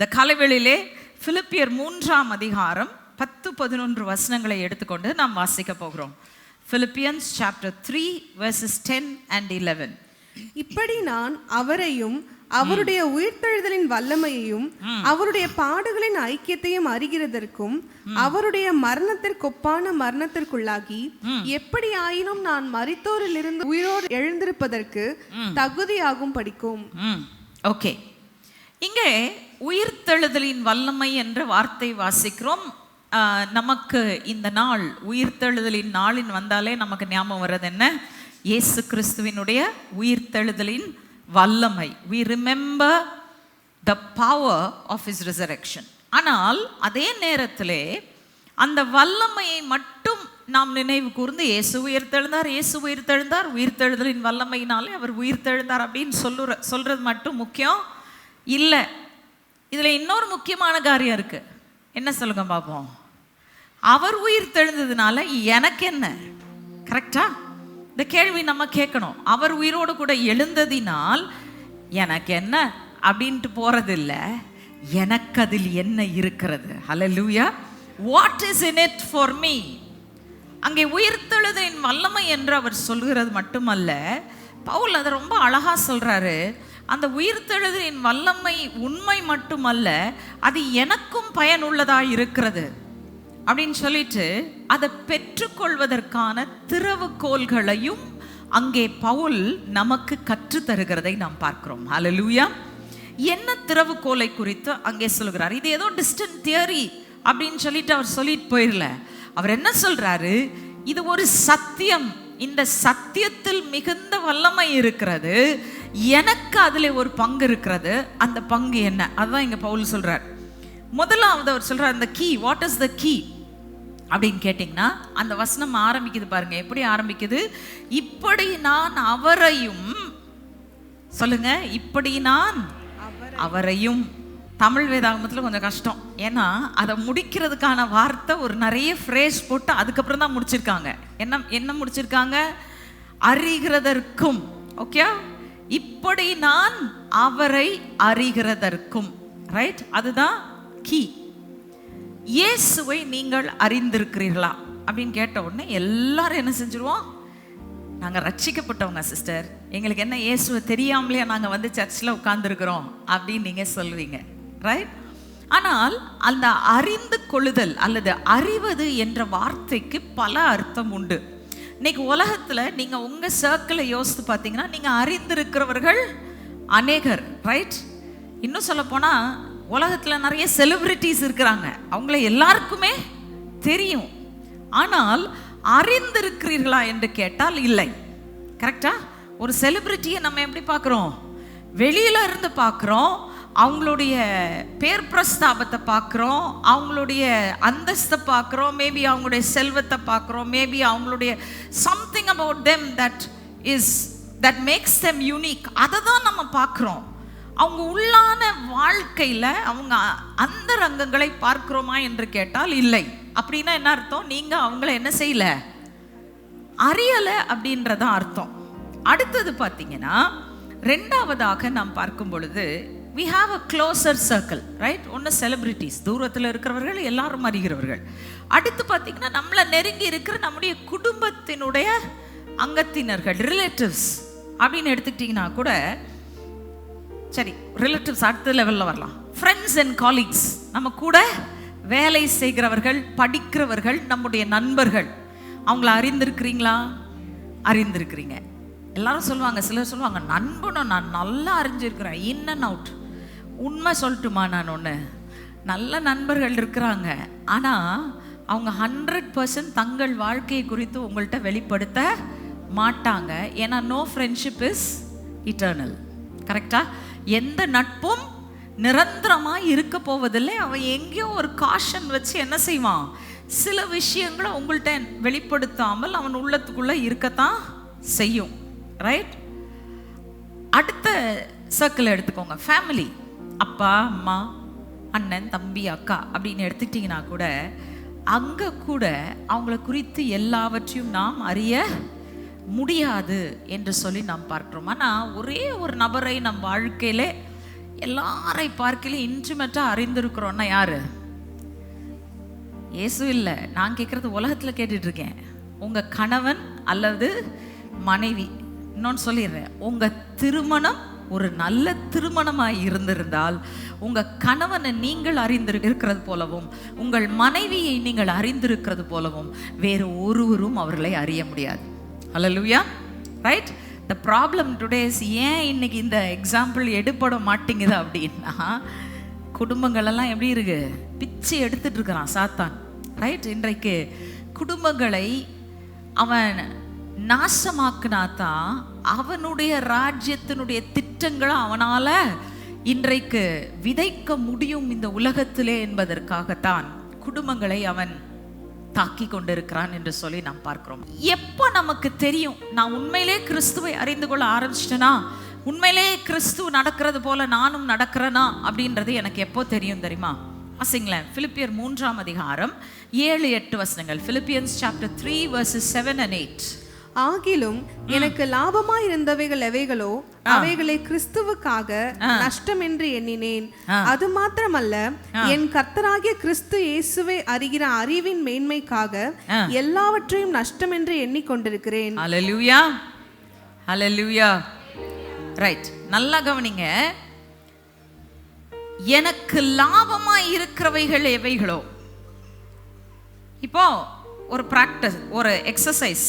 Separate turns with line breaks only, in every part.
இந்த கலைவெளியிலே பிலிப்பியர் மூன்றாம் அதிகாரம் பத்து பதினொன்று வசனங்களை எடுத்துக்கொண்டு நாம் வாசிக்க போகிறோம். Philippians chapter three verses ten and eleven
இப்படி நான் அவரையும் அவருடைய உயிர்த்தெழுதலின் வல்லமையையும் அவருடைய பாடுகளின் ஐக்கியத்தையும் அறிகிறதற்கும் அவருடைய மரணத்திற்கொப்பான மரணத்திற்குள்ளாகி எப்படி ஆயினும் நான் மரித்தோரிலிருந்து உயிரோடு எழுந்திருப்பதற்கு தகுதியாகும் படிக்கும்.
ஓகே. இங்கே உயிர்த்தெழுதலின் வல்லமை என்ற வார்த்தை வாசிக்கிறோம். நமக்கு இந்த நாள் உயிர்த்தெழுதலின் நாளின் வந்தாலே நமக்கு ஞாபகம் வர்றது என்ன? இயேசு கிறிஸ்துவினுடைய உயிர்த்தெழுதலின் வல்லமை. We remember the power of is resurrection ஆனால் அதே நேரத்தில் அந்த வல்லமையை மட்டும் நாம் நினைவு கூர்ந்து இயேசு உயிர்த்தெழுந்தார் இயேசு உயிர்த்தெழுந்தார் உயிர்த்தெழுதலின் வல்லமையினாலே அவர் உயிர்த்தெழுந்தார் அப்படின்னு சொல்லுற சொல்கிறது மட்டும் முக்கியம்? இல்லை. இதில் இன்னொரு முக்கியமான காரியம் இருக்கு. என்ன சொல்லுங்க பார்ப்போம் அவர் உயிர் தெழுந்ததுனால எனக்கு என்ன கரெக்டா இந்த கேள்வி நம்ம கேட்கணும். அவர் உயிரோடு கூட எழுந்ததினால் எனக்கு என்ன அப்படின்ட்டு போறதில்ல. எனக்கு அதில் என்ன இருக்கிறது? ஹalleluya what is in it for me அங்கே உயிர்த்தெழுதின் வல்லமை என்று அவர் சொல்கிறது மட்டுமல்ல பவுல் அதை ரொம்ப அழகாக சொல்கிறாரு அந்த உயிர்த்தெழுதலின் வல்லமை உண்மை மட்டுமல்ல அது எனக்கும் பயனுள்ளதாக இருக்கிறது. அப்படின்னு சொல்லிட்டு அதை பெற்றுக்கொள்வதற்கான திறவுகோள்களையும் அங்கே பவுல் நமக்கு கற்றுத் தருகிறதை நாம் பார்க்கிறோம். ஹalleluya என்ன திறவுகோலை குறித்து அங்கே சொல்கிறார்? இது ஏதோ டிஸ்டன்ட் தியரி அப்படின்னு சொல்லிட்டு அவர் சொல்லிட்டு போயிடல அவர் என்ன சொல்றாரு? இது ஒரு சத்தியம். இந்த சத்தியத்தில் மிகுந்த வல்லமை இருக்கிறது. எனக்கு அதில் ஒரு பங்கு இருக்கிறது. அந்த பங்கு என்ன? அதுதான் இங்க பவுல் சொல்றார். முதலாவது அவர் சொல்றார் அந்த key what is the key அப்படின்னு கேட்டிங்கன்னா அந்த வசனம் ஆரம்பிக்குது பாருங்க. எப்படி ஆரம்பிக்குது? இப்படி நான் அவரையும் சொல்லுங்க இப்படி நான் அவரையும் தமிழ் வேதாகமத்தில் கொஞ்சம் கஷ்டம். ஏன்னா அதை முடிக்கிறதுக்கான வார்த்தை ஒரு நிறைய ஃப்ரேஸ் போட்டு அதுக்கப்புறம் தான் முடிச்சிருக்காங்க. என்ன என்ன முடிச்சிருக்காங்க? அறிகிறதற்கும். ஓகே இப்படி நான் அவரை அறிகிறதற்கும். ரைட் அதுதான் கீ இயேசுவை நீங்கள் அறிந்திருக்கிறீர்களா? அப்படின்னு கேட்ட உடனே எல்லாரும் என்ன செஞ்சிருவோம்? நாங்கள் ரட்சிக்கப்பட்டவங்க சிஸ்டர் எங்களுக்கு என்ன இயேசுவை தெரியாமலே நாங்கள் வந்து சர்ச்சில் உட்காந்துருக்குறோம் அப்படின்னு நீங்கள் சொல்லுவீங்க ரைட் ஆனால் அந்த அறிந்து கொள்ளுதல் அல்லது அறிவது என்ற வார்த்தைக்கு பல அர்த்தம் உண்டு. இன்னைக்கு உலகத்தில் நீங்கள் உங்கள் சர்க்கிளை யோசித்து பார்த்தீங்கன்னா நீங்கள் அறிந்திருக்கிறவர்கள் அநேகர். ரைட் இன்னும் சொல்லப்போனால் உலகத்தில் நிறைய செலிப்ரிட்டிஸ் இருக்கிறாங்க. அவங்கள எல்லாருக்குமே தெரியும். ஆனால் அறிந்திருக்கிறீர்களா என்று கேட்டால் இல்லை. கரெக்டா ஒரு செலிப்ரிட்டியை நம்ம எப்படி பார்க்குறோம்? வெளியில இருந்து பார்க்குறோம். அவங்களுடைய பேர் பிரஸ்தாபத்தை பார்க்குறோம் அவங்களுடைய அந்தஸ்தை பார்க்குறோம் மேபி அவங்களுடைய செல்வத்தை பார்க்குறோம் மேபி அவங்களுடைய something about them that is that makes them unique அதை தான் நம்ம பார்க்குறோம். அவங்க உள்ளான வாழ்க்கையில் அவங்க அந்த ரங்கங்களை பார்க்கிறோமா என்று கேட்டால் இல்லை. அப்படின்னா என்ன அர்த்தம்? நீங்கள் அவங்கள என்ன செய்யல? அறியலை அப்படின்றதான் அர்த்தம். அடுத்தது பார்த்தீங்கன்னா ரெண்டாவதாக நாம் பார்க்கும் பொழுது we have a closer circle right ஒன்று செலிப்ரிட்டிஸ் தூரத்தில் இருக்கிறவர்கள் எல்லாரும் அறிகிறவர்கள். அடுத்து பார்த்தீங்கன்னா நம்மளை நெருங்கி இருக்கிற நம்முடைய குடும்பத்தினுடைய அங்கத்தினர்கள் ரிலேட்டிவ்ஸ் அப்படின்னு எடுத்துக்கிட்டிங்கன்னா கூட சரி ரிலேட்டிவ்ஸ் அடுத்த லெவலில் வரலாம். ஃப்ரெண்ட்ஸ் அண்ட் காலீக்ஸ் நம்ம கூட வேலை செய்கிறவர்கள் படிக்கிறவர்கள் நம்முடைய நண்பர்கள். அவங்கள அறிந்திருக்கிறீங்களா? அறிந்திருக்கிறீங்க. எல்லாரும் சொல்லுவாங்க சிலர் சொல்லுவாங்க நண்பனும் நான் நல்லா அறிஞ்சிருக்கிறேன். இன் அண்ட் அவுட் உண்மை சொல்லட்டுமா நான் ஒன்று நல்ல நண்பர்கள் இருக்கிறாங்க. ஆனால் அவங்க ஹண்ட்ரட் பர்சன்ட் தங்கள் வாழ்க்கையை குறித்து உங்கள்கிட்ட வெளிப்படுத்த மாட்டாங்க. ஏன்னா நோ ஃப்ரெண்ட்ஷிப் இஸ் இட்டர்னல் கரெக்டாக எந்த நட்பும் நிரந்தரமாக இருக்க போவதில்லை. அவன் எங்கேயோ ஒரு காஷன் வச்சு என்ன செய்வான்? சில விஷயங்களை உங்கள்கிட்ட வெளிப்படுத்தாமல் அவன் உள்ளத்துக்குள்ளே இருக்கத்தான் செய்யும். ரைட் அடுத்த சர்க்கிள் எடுத்துக்கோங்க. ஃபேமிலி அப்பா அம்மா அண்ணன் தம்பி அக்கா அப்படின்னு எடுத்துக்கிட்டிங்கன்னா கூட அங்கே கூட அவங்கள குறித்து எல்லாவற்றையும் நாம் அறிய முடியாது என்று சொல்லி நாம் பார்க்குறோம். ஆனால் ஒரே ஒரு நபரை நம் வாழ்க்கையிலே எல்லாரை பார்க்கல இன்ட்ரிமெண்ட்டாக அறிந்திருக்கிறோன்னா யாரு? இயேசு இல்லை. நான் கேட்குறது உலகத்தில் கேட்டுட்ருக்கேன். உங்கள் கணவன் அல்லது மனைவி. இன்னொன்று சொல்லிடுறேன். உங்கள் திருமணம் ஒரு நல்ல திருமணமாய் இருந்திருந்தால் உங்க கணவனை நீங்கள் அறிந்து இருக்கிறது போலவும் உங்கள் மனைவியை நீங்கள் அறிந்திருக்கிறது போலவும் வேறு ஒருவரும் அவர்களை அறிய முடியாது. அல்லலுயா ரைட் த ப்ராப்ளம் டுடேஸ் ஏன் இன்னைக்கு இந்த எக்ஸாம்பிள் எடுப்பட மாட்டேங்குது அப்படின்னா குடும்பங்களெல்லாம் எப்படி இருக்கு? பிச்சை எடுத்துட்டு இருக்கிறான் சாத்தான். ரைட் இன்றைக்கு குடும்பங்களை அவன் நாசமாக்குனா தான் அவனுடைய ராஜ்யத்தினுடைய திட்டங்களை அவனால் இன்றைக்கு விதைக்க முடியும் இந்த உலகத்திலே என்பதற்காகத்தான் குடும்பங்களை அவன் தாக்கி கொண்டிருக்கிறான் என்று சொல்லி நாம் பார்க்கிறோம். எப்போ நமக்கு தெரியும்? நான் உண்மையிலே கிறிஸ்துவை அறிந்து கொள்ள ஆரம்பிச்சிட்டேனா? உண்மையிலே கிறிஸ்துவ நடக்கிறது போல நானும் நடக்கிறேனா? அப்படின்றது எனக்கு எப்போ தெரியும் தெரியுமா? வாசிங்களேன். பிலிப்பியர் மூன்றாம் அதிகாரம் ஏழு எட்டு வசனங்கள். Philippians chapter three verses seven and eight
ஆகிலும் எனக்கு லாபமாய் இருந்தவைகள் எவைகளோ அவைகளை கிறிஸ்துவுக்காக நஷ்டம் என்று எண்ணினேன். அது மாத்திரமல்ல என் கர்த்தராகிய கிறிஸ்து இயேசுவை அறிகிற அறிவின் மேன்மைக்காக எல்லாவற்றையும் நஷ்டம் என்று எண்ணிக்கொண்டிருக்கிறேன்.
ஹalleluya ஹalleluya ரைட் நல்லா கவனிங்க. எனக்கு லாபமா இருக்கிறவைகள் எவைகளோ? இப்போ ஒரு பிராக்டிஸ் ஒரு எக்ஸசைஸ்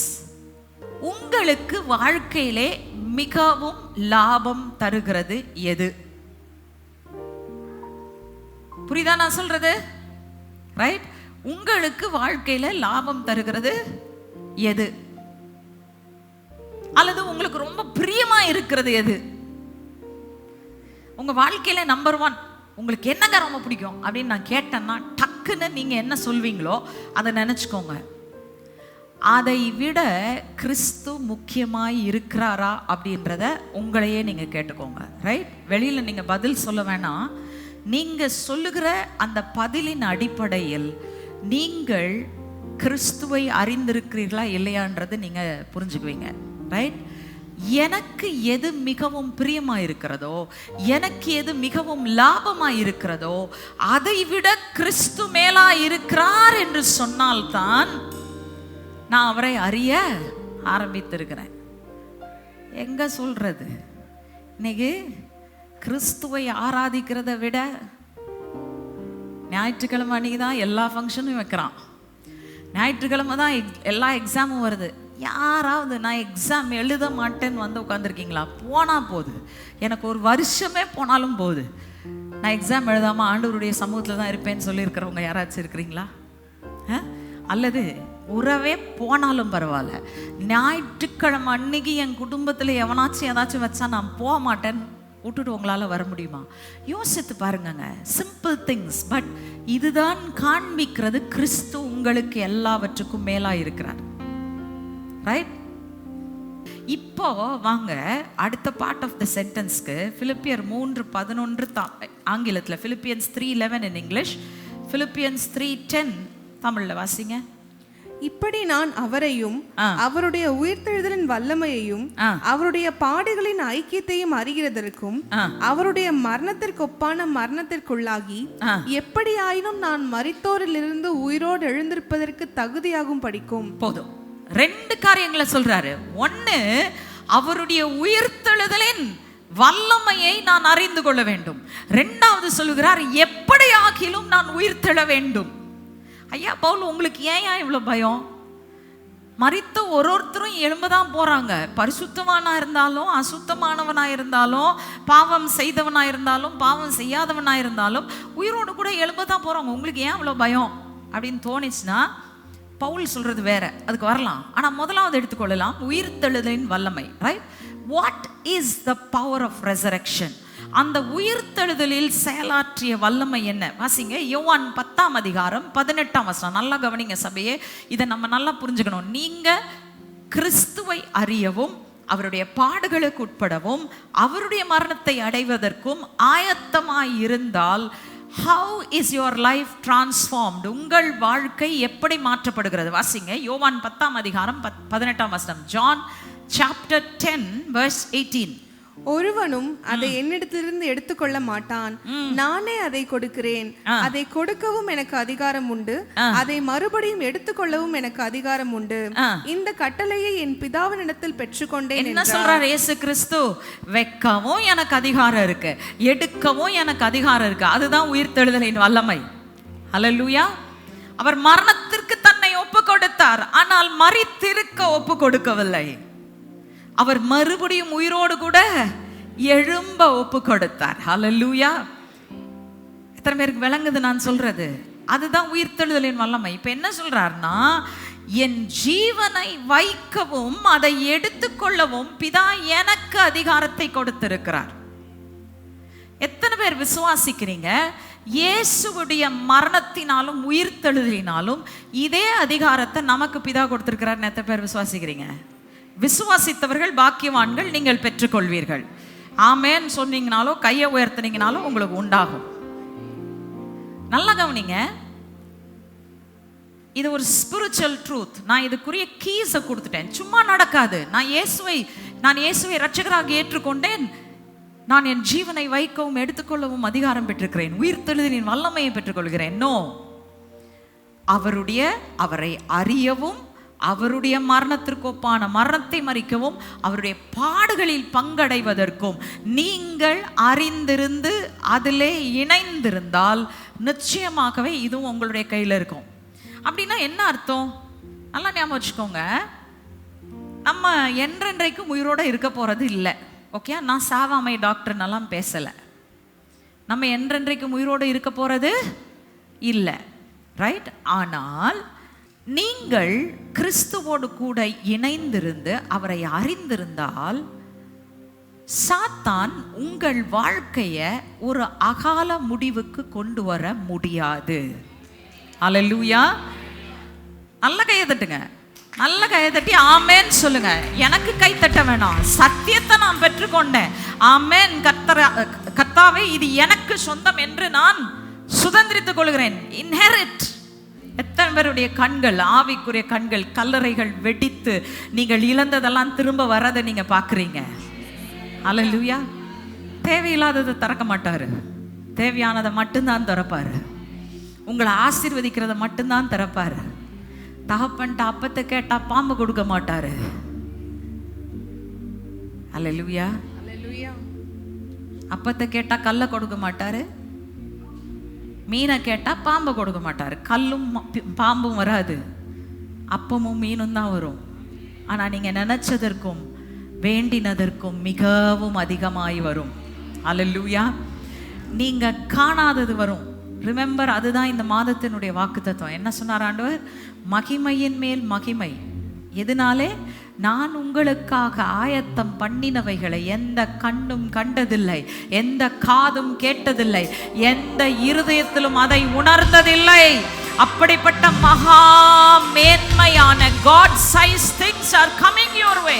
உங்களுக்கு வாழ்க்கையிலே மிகவும் லாபம் தருகிறது எது? புரியுதா நான் சொல்றது? ரைட் உங்களுக்கு வாழ்க்கையில லாபம் தருகிறது எது? அல்லது உங்களுக்கு ரொம்ப பிரியமா இருக்கிறது எது? உங்க வாழ்க்கையில நம்பர் ஒன் உங்களுக்கு என்னங்க ரொம்ப பிடிக்கும் அப்படின்னு நான் கேட்டேன்னா டக்குன்னு நீங்க என்ன சொல்வீங்களோ அதை நினைச்சுக்கோங்க. அதை விட கிறிஸ்து முக்கியமாய் இருக்கிறாரா அப்படின்றத உங்களையே நீங்கள் கேட்டுக்கோங்க ரைட் வெளியில் நீங்கள் பதில் சொல்ல வேணாம். நீங்கள் சொல்லுகிற அந்த பதிலின் அடிப்படையில் நீங்கள் கிறிஸ்துவை அறிந்திருக்கிறீர்களா இல்லையான்றது நீங்கள் புரிஞ்சுக்குவீங்க ரைட் எனக்கு எது மிகவும் பிரியமாக இருக்கிறதோ எனக்கு எது மிகவும் லாபமாக இருக்கிறதோ அதை விட கிறிஸ்து மேலாக இருக்கிறார் என்று சொன்னால்தான் நான் அவரை அறிய ஆரம்பித்திருக்கிறேன். எங்க சொல்றது? இன்னைக்கு கிறிஸ்துவை ஆராதிக்கிறத விட ஞாயிற்றுக்கிழமை அன்னைக்கு தான் எல்லா ஃபங்க்ஷனும் வைக்கிறான். ஞாயிற்றுக்கிழமை தான் எக்- எல்லா எக்ஸாமும் வருது. யாராவது நான் எக்ஸாம் எழுத மாட்டேன்னு வந்து உட்காந்துருக்கீங்களா போனால் போகுது எனக்கு ஒரு வருஷமே போனாலும் போகுது நான் எக்ஸாம் எழுதாமல் ஆண்டவருடைய சமூகத்தில் தான் இருப்பேன்னு சொல்லியிருக்கிறவங்க யாராச்சும் இருக்கிறீங்களா? ஆ? அல்லது உறவே போனாலும் பரவாயில்ல. ஞாயிற்றுக்கிழமை அன்னைக்கு என் குடும்பத்தில் எவனாச்சும் ஏதாச்சும் வச்சா நான் போக மாட்டேன்னு விட்டுட்டு உங்களால் வர முடியுமா? யோசித்து பாருங்கங்க. சிம்பிள் திங்ஸ் பட் இதுதான் காண்பிக்கிறது கிறிஸ்து உங்களுக்கு எல்லாவற்றுக்கும் மேலாக இருக்கிறார். ரைட் இப்போ வாங்க அடுத்த பார்ட் ஆஃப் த சென்டென்ஸ்க்கு பிலிப்பியர் மூன்று பதினொன்று தா ஆங்கிலத்தில் Philippians three eleven in English Philippians three ten தமிழில் வாசிங்க.
இப்படி நான் அவரையும். அவருடைய உயிர்த்தெழுதலின் வல்லமையையும். அவருடைய பாடுகளின் ஐக்கியத்தையும் அறிகிறதற்கும். அவருடைய மரணத்திற்கு ஒப்பான மரணத்திற்குள்ளாகி. எப்படியாயினும் நான் மரித்தோரிலிருந்து உயிரோடு எழுந்திருப்பதற்கு தகுதியாகும் படிக்கும்
போதும் ரெண்டு காரியங்களை சொல்றாரு ஒண்ணு அவருடைய உயிர்த்தெழுதலின் வல்லமையை நான் அறிந்து கொள்ள வேண்டும் ரெண்டாவது சொல்லுகிறார் எப்படியாகிலும் நான் உயிர்த்தெழ வேண்டும் ஐயா பவுல் உங்களுக்கு ஏன் ஏன் இவ்வளோ பயம்? மறித்த ஒரு ஒருத்தரும் எழும்ப தான் போறாங்க. பரிசுத்தமானாக இருந்தாலும் அசுத்தமானவனா இருந்தாலும் பாவம் செய்தவனா இருந்தாலும் பாவம் செய்யாதவனா இருந்தாலும் உயிரோடு கூட எழும்ப தான் போறாங்க. உங்களுக்கு ஏன் இவ்வளோ பயம்? அப்படின்னு தோணுச்சுன்னா பவுல் சொல்றது வேற. அதுக்கு வரலாம். ஆனா முதலாவது எடுத்துக்கொள்ளலாம். உயிர் தெழுதலின் வல்லமை right what is the power of resurrection அந்த உயிர்த்தெழுதலில் செயலாற்றிய வல்லமை என்ன? வாசிங்க யோவான் பத்தாம் அதிகாரம் பதினெட்டாம் வசனம். நல்லா கவனிங்க சபையே இதை நம்ம நல்லா புரிஞ்சுக்கணும். நீங்க கிறிஸ்துவை அறியவும் அவருடைய பாடுகளுக்கு உட்படவும் அவருடைய மரணத்தை அடைவதற்கும் ஆயத்தமாய் இருந்தால் how is your life transformed உங்கள் வாழ்க்கை எப்படி மாற்றப்படுகிறது? வாசிங்க யோவான் பத்தாம் அதிகாரம் பத் பதினெட்டாம் வசனம். John chapter ten verse eighteen
ஒருவனும் அதை என்னிடத்திலிருந்து எடுத்துக்கொள்ள மாட்டான். நானே அதை கொடுக்கிறேன். அதை கொடுக்கவும் எனக்கு அதிகாரம் உண்டு. அதை மறுபடியும் எடுத்துக்கொள்ளவும் எனக்கு அதிகாரம் உண்டு. இந்த கட்டளையை என் பிதாவினிடத்தில் பெற்றுக்கொண்டேன்
என்ன சொல்றார் இயேசு கிறிஸ்து? வைக்கவும் எனக்கு அதிகாரம் இருக்கு. எடுக்கவும் எனக்கு அதிகாரம் இருக்கு. அதுதான் உயிர்த்தெழுதலின் வல்லமை. அல்லேலூயா அவர் மரணத்திற்கு தன்னை ஒப்பு கொடுத்தார் ஆனால் மறித்திருக்க ஒப்பு கொடுக்கவில்லை அவர் மறுபடியும் உயிரோடு கூட எழும்ப ஒப்பு கொடுத்தார். அல்லேலூயா எத்தனை பேருக்கு விளங்குது நான் சொல்றது? அதுதான் உயிர்த்தெழுதலின் வல்லமை. இப்போ என்ன சொல்றாருன்னா என் ஜீவனை வைக்கவும் அதை எடுத்துக்கொள்ளவும் பிதா எனக்கு அதிகாரத்தை கொடுத்திருக்கிறார். எத்தனை பேர் விசுவாசிக்கிறீங்க? இயேசுவுடைய மரணத்தினாலும் உயிர்த்தெழுதலினாலும் இதே அதிகாரத்தை நமக்கு பிதா கொடுத்திருக்கிறார் எத்தனை பேர் விசுவாசிக்கிறீங்க? விசுவாசித்தவர்கள் பாக்கியவான்கள் நீங்கள் பெற்றுக்கொள்வீர்கள். ஆமேன். சொன்னீங்கனாலோ கையை உயர்த்துனீங்கனாலும் உங்களுக்கு உண்டாகும். நல்லா கவனிங்க. இது ஒரு ஸ்பிரிச்சுவல் ட்ரூத் நான் இதுக்குரிய கீஸை கொடுத்துட்டேன். சும்மா நடக்காது. நான் இயேசுவை நான் இயேசுவை ரட்சகராக ஏற்றுக்கொண்டேன். நான் என் ஜீவனை வைக்கவும் எடுத்துக்கொள்ளவும் அதிகாரம் பெற்றிருக்கிறேன். உயிர்த்தெழுதலின் வல்லமையை பெற்றுக்கொள்கிறேன். நோ அவருடைய அவரை அறியவும் அவருடைய மரணத்திற்கு ஒப்பான மரணத்தை மறிக்கவும் அவருடைய பாடுகளில் பங்கடைவதற்கும் நீங்கள் அறிந்திருந்து அதிலே இணைந்திருந்தால் நிச்சயமாகவே இதுவும் உங்களுடைய கையில் இருக்கும். அப்படின்னா என்ன அர்த்தம்? நல்லா ஞாபகம் வச்சுக்கோங்க. நம்ம என்றென்றைக்கும் உயிரோட இருக்க போகிறது இல்லை. ஓகே நான் சாவாமை டாக்டர்னெல்லாம் பேசலை. நம்ம என்றென்றைக்கும் உயிரோடு இருக்க போகிறது இல்லை. ரைட் ஆனால் நீங்கள் கிறிஸ்துவோடு கூட இணைந்திருந்து அவரை அறிந்திருந்தால் சாத்தான் உங்கள் வாழ்க்கையை ஒரு அகால முடிவுக்கு கொண்டு வர முடியாது. அலலூயா நல்ல கையை தட்டுங்க. நல்ல கையை தட்டி ஆமேன் சொல்லுங்க. எனக்கு கை தட்ட வேணாம். சத்தியத்தை நான் பெற்றுக்கொண்டேன். ஆமேன். கத்தர கத்தாவே இது எனக்கு சொந்தம் என்று நான் சுதந்திரித்துக் கொள்கிறேன். இன்ஹெரிட் எத்தனை பேருடைய கண்கள் ஆவிக்குரிய கண்கள் கல்லறைகள் வெடித்து நீங்கள் இழந்ததெல்லாம் திரும்ப வரதை நீங்க பார்க்குறீங்க. அல்லேலூயா தேவையில்லாததை திறக்க மாட்டாரு. தேவையானதை மட்டும்தான் திறப்பாரு. உங்களை ஆசீர்வதிக்கிறத மட்டும்தான் திறப்பாரு. தகப்பன்ட்ட அப்பத்தை கேட்டா பாம்பு கொடுக்க மாட்டாரு. அல்லேலூயா அப்பத்தை கேட்டா கல்லை கொடுக்க மாட்டாரு. மீனை கேட்டால் பாம்பை கொடுக்க மாட்டார். கல்லும் ம- பி- பாம்பும் வராது. அப்பமும் மீனும் தான் வரும். ஆனால் நீங்கள் நினச்சதற்கும் வேண்டினதற்கும் மிகவும் அதிகமாய் வரும். அலல்லூயா நீங்கள் காணாதது வரும். ரிமெம்பர் அதுதான் இந்த மாதத்தினுடைய வாக்குத்தத்தம். என்ன சொன்னார் ஆண்டவர்? மகிமையின் மேல் மகிமை. எதனாலே? நான் உங்களுக்காக ஆயத்தம் பண்ணினவைகளை எந்த கண்ணும் கண்டதில்லை எந்த காதும் கேட்டதில்லை எந்த இருதயத்திலும் அதை உணர்ந்ததில்லை. அப்படிப்பட்ட மகா மேன்மையான God size things are coming your way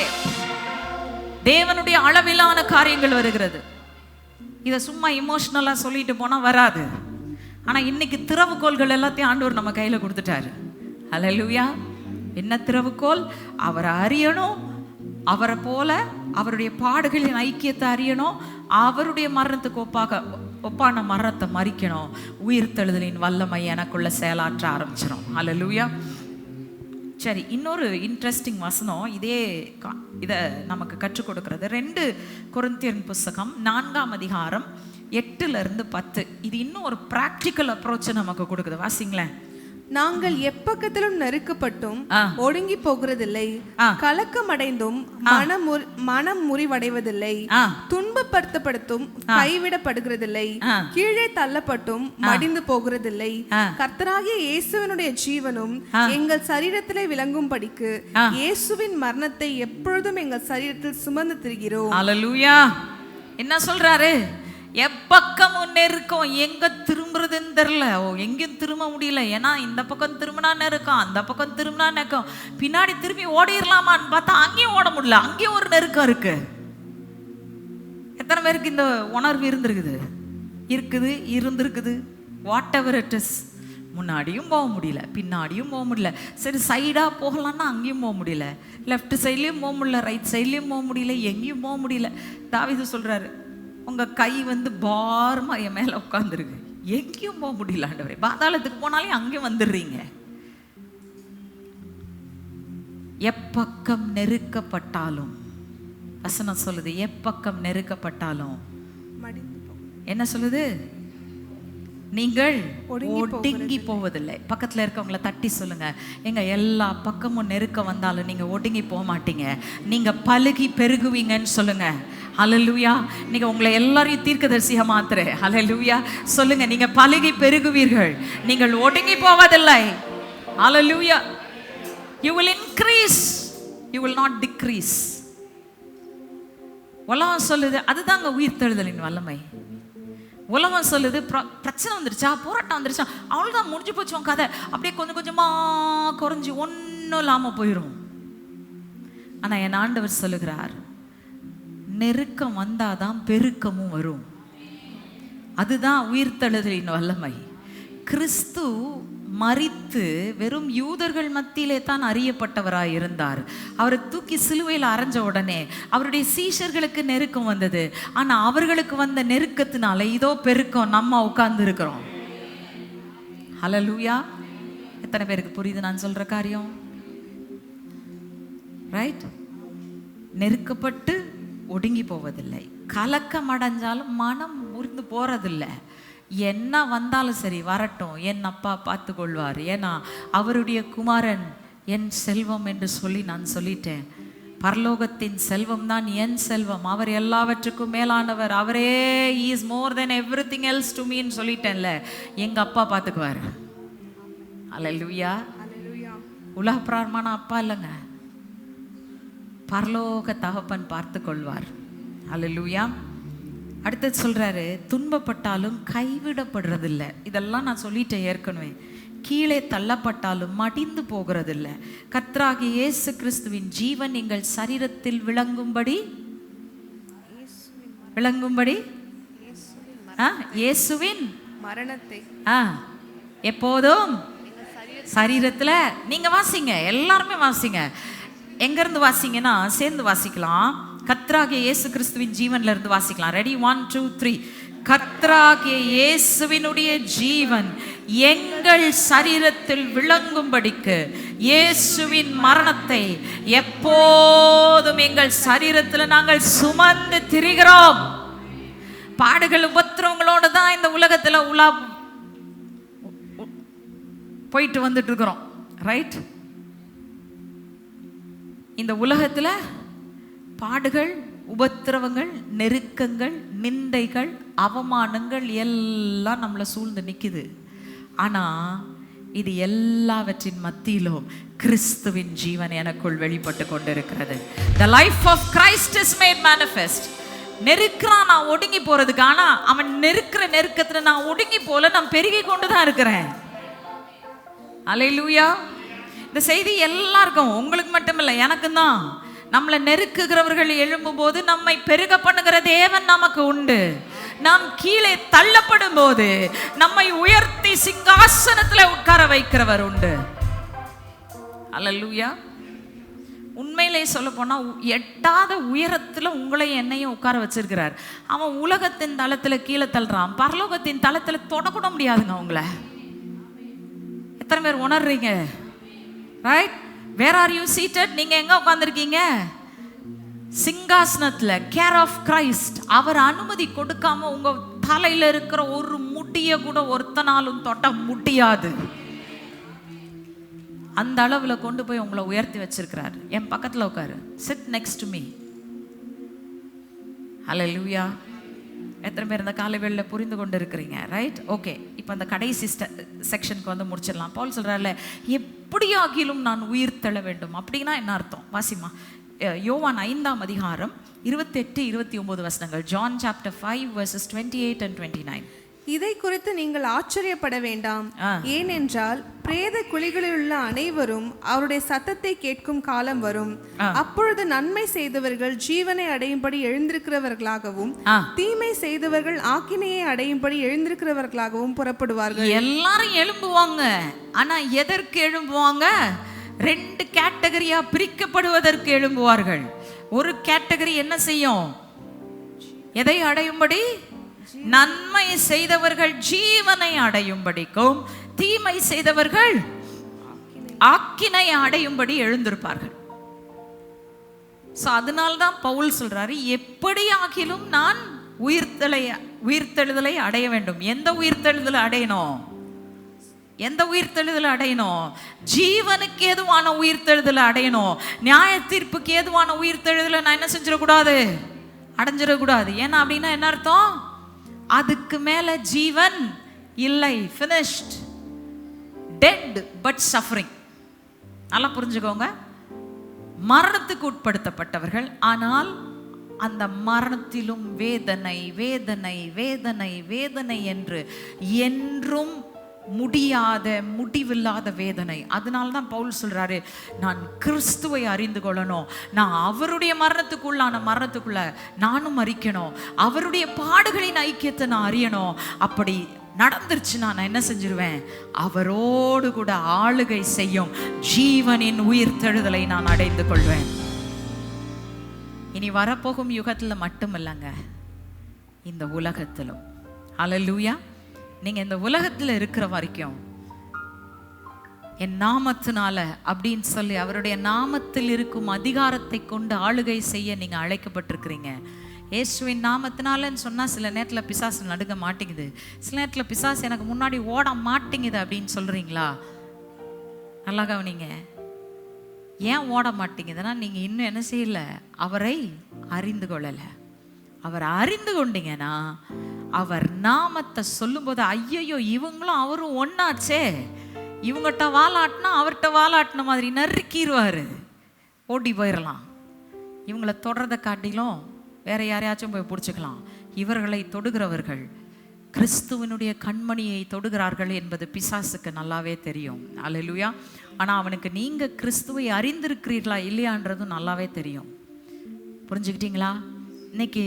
தேவனுடைய அளவிலான காரியங்கள் வருகிறது. இதை சும்மா இமோஷ்னலாக சொல்லிட்டு போனால் வராது. ஆனால் இன்னைக்கு திறவுகோள்கள் எல்லாத்தையும் ஆண்டவர் நம்ம கையில் கொடுத்துட்டாரு. அல்லேலூயா என்ன திறவுகோல்? அவரை அறியணும். அவரை போல அவருடைய பாடுகளின் ஐக்கியத்தை அறியணும். அவருடைய மரணத்துக்கு ஒப்பாக ஒப்பான மரணத்தை மறிக்கணும். உயிர்த்தெழுதலின் வல்லமை எனக்குள்ள செயலாற்ற ஆரம்பிச்சிடும் அலலூயா சரி இன்னொரு இன்ட்ரெஸ்டிங் வசனம். இதே கா- இதை நமக்கு கற்றுக் கொடுக்கறது. ரெண்டு குருந்தியன் புஸ்தகம் நான்காம் அதிகாரம் எட்டுல இருந்து பத்து. இது இன்னும் ஒரு ப்ராக்டிக்கல் அப்ரோச்சை நமக்கு கொடுக்குது. வாசிங்களேன்.
நாங்கள் எப்பக்கத்திலும் நெருக்கப்பட்டும். ஒடுங்கி போகிறதில்லை
ஆ.
கலக்கமடைந்தும் மனம் மனம் முறிவடைவதில்லை துன்பப்படுத்தப்படுத்தும் கைவிடப்படுகிறதில்லை. கீழே தள்ளப்பட்டும் மடிந்து போகிறதில்லை. கர்த்தராகிய இயேசுவினுடைய ஜீவனும் எங்கள் சரீரத்திலே விளங்கும்படிக்கு இயேசுவின் மரணத்தை எப்பொழுதும் எங்கள் சரீரத்தில் சுமந்து திரிகிறோம்.
என்ன சொல்றாரு? எப்பக்கம் நெருக்கம் எங்கே திரும்புறதுன்னு தெரில ஓ எங்கேயும் திரும்ப முடியல. ஏன்னா இந்த பக்கம் திரும்பினா நெருக்கம் அந்த பக்கம் திரும்பினா நெருக்கம் பின்னாடி திரும்பி ஓடிடலாமான்னு பார்த்தா அங்கேயும் ஓட முடியல. அங்கேயும் ஒரு நெருக்கம் இருக்கு. எத்தனை பேருக்கு இந்த உணர்வு இருந்திருக்குது? இருக்குது இருந்திருக்குது. வாட் எவர் இட் இஸ் முன்னாடியும் போக முடியல. பின்னாடியும் போக முடியல. சரி சைடாக போகலான்னா அங்கேயும் போக முடியல. லெஃப்ட் சைட்லேயும் போக முடியல. ரைட் சைட்லேயும் போக முடியல. எங்கேயும் போக முடியல. தாவிது சொல்கிறாரு உங்கள் கை வந்து பாரமா என் மேலே உட்காந்துருக்கு எங்கேயும் போக முடியல ஆண்டவரே. பாதாளத்துக்கு போனாலே அங்கேயும் வந்துடுறீங்க. எப்பக்கம் நெருக்கப்பட்டாலும் வசனம் சொல்லுது எப்பக்கம் நெருக்கப்பட்டாலும். என்ன சொல்லுது? நீங்கள்
ஒடுங்கி
போவதில்லை. பக்கத்துல இருக்கவங்கள தட்டி சொல்லுங்க. எங்க எல்லா பக்கமும் நெருக்க வந்தாலும் நீங்க ஒடுங்கி போக மாட்டீங்க. நீங்க பழுகி பெருகுவீங்கன்னு சொல்லுங்க. ஹalleluya நீங்க உங்களை எல்லாரையும் தீர்க்கதரிசியா மாத்துற. ஹalleluya சொல்லுங்க நீங்க பழுகி பெருகுவீர்கள். நீங்கள் ஒடுங்கி போவதில்லை. ஹalleluya you will increase. You will not decrease. உலகம் சொல்லுது அதுதாங்க உயிர்த்தெழுதலின் வல்லமை. உலகம் சொல்லுது பிரச்சனை வந்துருச்சா? போராட்டம் வந்துருச்சா? அவ்வளோதான் முடிஞ்சு போச்சு உன் கதை. அப்படியே கொஞ்சம் கொஞ்சமா குறைஞ்சி ஒன்றும் இல்லாமல் போயிடும் ஆனால் என் ஆண்டவர் சொல்லுகிறார் நெருக்கம் வந்தாதான் பெருக்கமும் வரும். அதுதான் உயிர்த்தெழுதலின் வல்லமை. கிறிஸ்து மறித்து வெறும் யூதர்கள் மத்தியிலே தான் அறியப்பட்டவராக இருந்தார். அவரை தூக்கி சிலுவையில் அரைஞ்ச உடனே அவருடைய சீஷர்களுக்கு நெருக்கம் வந்தது. ஆனா அவர்களுக்கு வந்த நெருக்கத்தினால இதோ பெருக்கம் நம்ம உட்கார்ந்து இருக்கிறோம் ஹலலூயா எத்தனை பேருக்கு புரியுது நான் சொல்ற காரியம்? ரைட் நெருக்கப்பட்டு ஒடுங்கி போவதில்லை. கலக்கம் அடைஞ்சாலும் மனம் முறிந்து போறதில்லை. என்ன வந்தாலும் சரி வரட்டும். என் அப்பா பார்த்து கொள்வார் ஏன்னா அவருடைய குமாரன் என் செல்வம் என்று சொல்லி நான் சொல்லிட்டேன். பரலோகத்தின் செல்வம் தான் என் செல்வம். அவர் எல்லாவற்றுக்கும் மேலானவர். அவரே is more than everything else to மீன்னு சொல்லிட்டேன்ல. எங்க அப்பா பார்த்துக்குவார். அல்லேலூயா உலக பிரார்மான அப்பா இல்லைங்க. பரலோக தகப்பன் பார்த்து கொள்வார் அல்லேலூயா அடுத்தது சொல்றாரு துன்பப்பட்டாலும் கைவிடப்படுறதில்ல. இதெல்லாம் நான் சொல்லிட்டேன் ஏற்கனவே. கீழே தள்ளப்பட்டாலும் மடிந்து போகிறதில்ல. கர்த்தராகிய இயேசு கிறிஸ்துவின் ஜீவன் எங்கள் சரீரத்தில் விளங்கும்படி விளங்கும்படி? ஆ, இயேசுவின்
மரணத்தை.
ஆ எப்போதும் சரீரத்துல நீங்க வாசிங்க எல்லாருமே வாசிங்க. எங்க இருந்து வாசிங்கன்னா சேர்ந்து வாசிக்கலாம். கத்ராகிய இயேசு கிறிஸ்துவின் ஜீவன்ல இருந்து வாசிக்கலாம். ரெடி ஒன் டூ த்ரீ கத்ராகிய இயேசுவினுடைய ஜீவன் எங்கள் சரீரத்தில் விளங்கும்படிக்கு இயேசுவின் மரணத்தை எப்போதும் எங்கள் சரீரத்தில் நாங்கள் சுமந்து திரிகிறோம். பாடுகள் உபத்திரவங்களோடு தான் இந்த உலகத்தில் உலா போயிட்டு வந்துட்டு இருக்கிறோம். ரைட் இந்த உலகத்தில் பாடுகள் உபத்திரவங்கள் நெருக்கங்கள் நிந்தைகள் அவமானங்கள் எல்லாம் நம்மளை சூழ்ந்து நிற்குது ஆனால் இது எல்லாவற்றின் மத்தியிலும் கிறிஸ்துவின் ஜீவன் எனக்குள் வெளிப்பட்டு கொண்டிருக்கிறது. The life of Christ is made manifest நெருக்கிறான் நான் ஒடுங்கி போறதுக்கு. ஆனா அவன் நெருக்கிற நெருக்கத்துல நான் ஒடுங்கி போல நான் பெருகி கொண்டு தான் இருக்கிறேன். அலை லூயா இந்த செய்தி எல்லாருக்கும் உங்களுக்கு மட்டுமில்லை எனக்கும் தான். நம்மளை நெருக்குகிறவர்கள் எழும்பும்போது நம்மை பெருக பண்ணுகிற தேவன் நமக்கு உண்டு. நாம் கீழே தள்ளப்படும் போது நம்மை உயர்த்தி சிங்காசனத்தில் உட்கார வைக்கிறவர் உண்டு. அல்லூயா உண்மையிலே சொல்ல போனால் எட்டாத உயரத்தில் உங்களை என்னையும் உட்கார வச்சிருக்கிறார். அவன் உலகத்தின் தளத்தில் கீழே தள்ளுறான். பரலோகத்தின் தளத்தில் தொடக்கூட முடியாதுங்க அவங்கள எத்தனை பேர் உணர்றீங்க? Right where are you seated நீங்க எங்க உட்காந்துருக்கீங்க சிங்காசனத்துல கேர் ஆஃப் கிரைஸ்ட் அவர் அனுமதி கொடுக்காம உங்க தலையில இருக்கிற ஒரு முடிய கூட ஒருத்தனாலும் தொட்ட முடியாது. அந்த அளவுல கொண்டு போய் உங்களை உயர்த்தி வச்சிருக்கிறார். என் பக்கத்துல உட்காரு. சிட் நெக்ஸ்ட் மீ ஹலோ லூயா எத்தனை பேர் இந்த காலை புரிந்து கொண்டு இருக்கிறீங்க ரைட் ஓகே இப்போ அந்த கடைசி செக்ஷனுக்கு வந்து முடிச்சிடலாம். பவுல் சொல்கிறாரில்ல எப்படியாகிலும் நான் உயிர் தள்ள வேண்டும். அப்படின்னா என்ன அர்த்தம்? வாசிமா யோவான் ஐந்தாம் அதிகாரம் இருபத்தெட்டு இருபத்தி ஒம்பது வசனங்கள். John chapter five verses twenty eight and twenty nine
இதை குறித்து நீங்கள் ஆச்சரியப்பட வேண்டாம். ஏனென்றால் பிரேத குழிகளில் உள்ள அனைவரும் அவருடைய சத்தத்தை கேட்கும் காலம் வரும். அப்பொழுது நன்மை செய்தவர்கள் ஜீவனை அடையும்படி எழுந்திருக்கிறவர்களாகவும். தீமை செய்தவர்கள் ஆக்கினையை அடையும்படி எழுந்திருக்கிறவர்களாகவும் புறப்படுவார்கள்.
எல்லாரும் எழும்புவாங்க. ஆனா எதற்கு எழும்புவாங்க? ரெண்டு கேட்டகரியா பிரிக்கப்படுவதற்கு எழும்புவார்கள். ஒரு கேட்டகரி என்ன செய்யும்? எதை அடையும்படி? நன்மை செய்தவர்கள் ஜீவனை அடையும்படிக்கும் தீமை செய்தவர்கள் ஆக்கினை அடையும்படி எழுந்திருப்பார்கள். ஸோ அதனால்தான் பவுல் சொல்றாரு எப்படி ஆகிலும் நான் உயிர்த்தலை உயிர்த்தெழுதலை அடைய வேண்டும். எந்த உயிர்த்தெழுதலை அடையணும்? எந்த உயிர்த்தெழுதலை அடையணும்? ஜீவனுக்கு ஏதுவான உயிர்த்தெழுதலை அடையணும். நியாய தீர்ப்புக்கு ஏதுவான உயிர்த்தெழுதலை நான் என்ன செஞ்சிடக்கூடாது? அடைஞ்சிடக்கூடாது. ஏன்னா அப்படின்னா என்ன அர்த்தம்? அதுக்கு மேல ஜீவன் இல்லை. ஃபினிஷ்ட் டெட் பட் சஃபரிங் நல்லா புரிஞ்சுக்கோங்க. மரணத்துக்கு உட்படுத்தப்பட்டவர்கள் ஆனால் அந்த மரணத்திலும் வேதனை வேதனை வேதனை வேதனை என்று என்றும் முடியாத முடிவில்லாத வேதனை. அதனால தான் பவுல் சொல்கிறாரு நான் கிறிஸ்துவை அறிந்து கொள்ளணும். நான் அவருடைய மரணத்துக்குள்ளான மரணத்துக்குள்ள நானும் மறிக்கணும். அவருடைய பாடுகளின் ஐக்கியத்தை நான் அறியணும். அப்படி நடந்துருச்சுன்னா நான் என்ன செஞ்சிருவேன்? அவரோடு கூட ஆளுகை செய்யும் ஜீவனின் உயிர் தெழுதலை நான் அடைந்து கொள்வேன். இனி வரப்போகும் யுகத்தில் மட்டும் இல்லைங்க இந்த உலகத்திலும். அலலூயா நீங்க இந்த உலகத்துல இருக்கிற வரைக்கும் என் நாமத்தினால அப்படின்னு சொல்லி அவருடைய நாமத்தில் இருக்கும் அதிகாரத்தை கொண்டு ஆளுகை செய்ய நீங்க அழைக்கப்பட்டிருக்கிறீங்க. இயேசுவின் நாமத்தினாலன்னு சொன்னால் சில நேரத்தில் பிசாசு நடுங்க மாட்டேங்குது. சில நேரத்தில் பிசாசு எனக்கு முன்னாடி ஓட மாட்டேங்குது அப்படின்னு சொல்கிறீங்களா நல்லா கவனிங்க ஏன் ஓட மாட்டேங்குதுன்னா நீங்கள் இன்னும் என்ன செய்யல? அவரை அறிந்து கொள்ளலை. அவரை அறிந்து கொண்டீங்கன்னா அவர் நாமத்தை சொல்லும்போது ஐயையோ இவங்களும் அவரும் ஒன்னாச்சே இவங்ககிட்ட வாலாட்டினா அவர்கிட்ட வாலாட்டின மாதிரி நறுக்கிடுவார் ஓடி போயிடலாம் இவங்களை தொடர்றதை காட்டிலும் வேற யாரையாச்சும் போய் பிடிச்சிக்கலாம். இவர்களை தொடுகிறவர்கள் கிறிஸ்துவனுடைய கண்மணியை தொடுகிறார்கள் என்பது பிசாசுக்கு நல்லாவே தெரியும். அலலுயா ஆனால் அவனுக்கு நீங்கள் கிறிஸ்துவை அறிந்திருக்கிறீர்களா இல்லையான்றதும் நல்லாவே தெரியும். புரிஞ்சுக்கிட்டீங்களா? இன்னைக்கு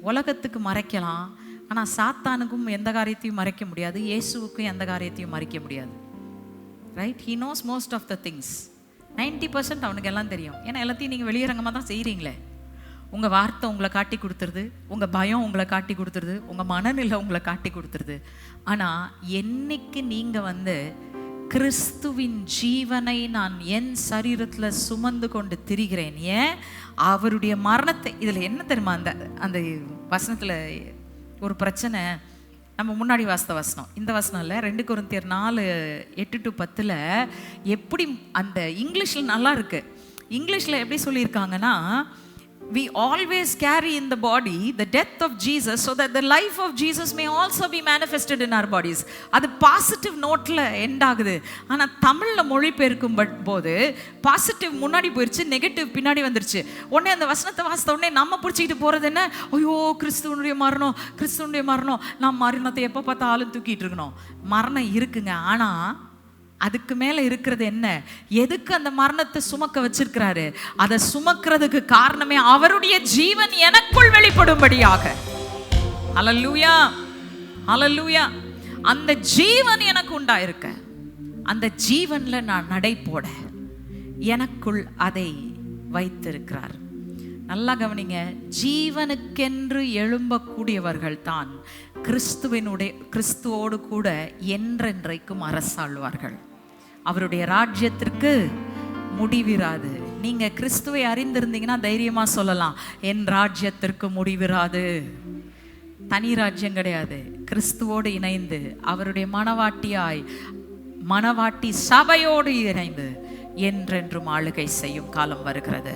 உலகத்துக்கு மறைக்கலாம். ஆனால் சாத்தானுக்கும் எந்த காரியத்தையும் மறைக்க முடியாது இயேசுவுக்கும் எந்த காரியத்தையும் மறைக்க முடியாது. Right he knows most of the things ninety percent அவனுக்கு எல்லாம் தெரியும். ஏன்னா எல்லாத்தையும் நீங்கள் வெளியரங்கமாக தான் செய்கிறீங்களே உங்கள் வார்த்தை உங்களை காட்டி கொடுத்துருது உங்கள் பயம் உங்களை காட்டி கொடுத்துருது உங்கள் மனநிலை உங்களை காட்டி கொடுத்துருது. ஆனால் என்னைக்கு நீங்கள் வந்து கிறிஸ்துவின் ஜீவனை நான் என் சரீரத்தில் சுமந்து கொண்டு திரிகிறேன் ஏன்? அவருடைய மரணத்தை இதில் என்ன தெரியுமா அந்த அந்த வசனத்தில் ஒரு பிரச்சனை. நம்ம முன்னாடி வாசித்த வசனம். இந்த வசனம் இல்லை ரெண்டு குருந்தியர் நாலு எட்டு டு பத்தில் எப்படி அந்த இங்கிலீஷில் நல்லா இருக்குது இங்கிலீஷில் எப்படி சொல்லியிருக்காங்கன்னா we always carry in the body the death of Jesus so that the life of Jesus may also be manifested in our bodies. அது பாசிட்டிவ் நோட்டில் எண்ட் ஆகுது. ஆனால் தமிழில் மொழிபெயர்க்கும் பட் போது பாசிட்டிவ் முன்னாடி போயிடுச்சு நெகட்டிவ் பின்னாடி வந்துருச்சு. உடனே அந்த வசனத்தை வாசித்த உடனே நம்ம பிடிச்சிக்கிட்டு போகிறது என்ன? ஐயோ கிறிஸ்துவனுடைய மரணம் கிறிஸ்துவனுடைய மரணம். நான் மரணத்தை எப்போ பார்த்தாலும் தூக்கிட்டு இருக்கணும். மரணம் இருக்குங்க. ஆனால் அதுக்கு மேல இருக்கிறது என்ன? எதுக்கு அந்த மரணத்தை சுமக்க வச்சிருக்கிறாரு? அதை சுமக்கிறதுக்கு காரணமே அவருடைய ஜீவன் எனக்குள் வெளிப்படும்படியாக. அலல்லூயா அலல்லூயா அந்த ஜீவன் எனக்கு உண்டாயிருக்க. அந்த ஜீவன்ல நான் நடை போட எனக்குள் அதை வைத்திருக்கிறார். நல்லா கவனிங்க ஜீவனுக்கென்று எழும்பக்கூடியவர்கள் தான் கிறிஸ்துவினுடைய கிறிஸ்துவோடு கூட என்றென்றைக்கும் அரசாழ்வார்கள் அவருடைய ராஜ்யத்திற்கு முடிவிராது. நீங்க கிறிஸ்துவை அறிந்திருந்தீங்கன்னா தைரியமா சொல்லலாம் என் ராஜ்யத்திற்கு முடிவிராது. தனி ராஜ்யம் கிடையாது. கிறிஸ்துவோடு இணைந்து அவருடைய மனவாட்டியாய் மணவாட்டி சபையோடு இணைந்து என்றென்றும் ஆளுகை செய்யும் காலம் வருகிறது.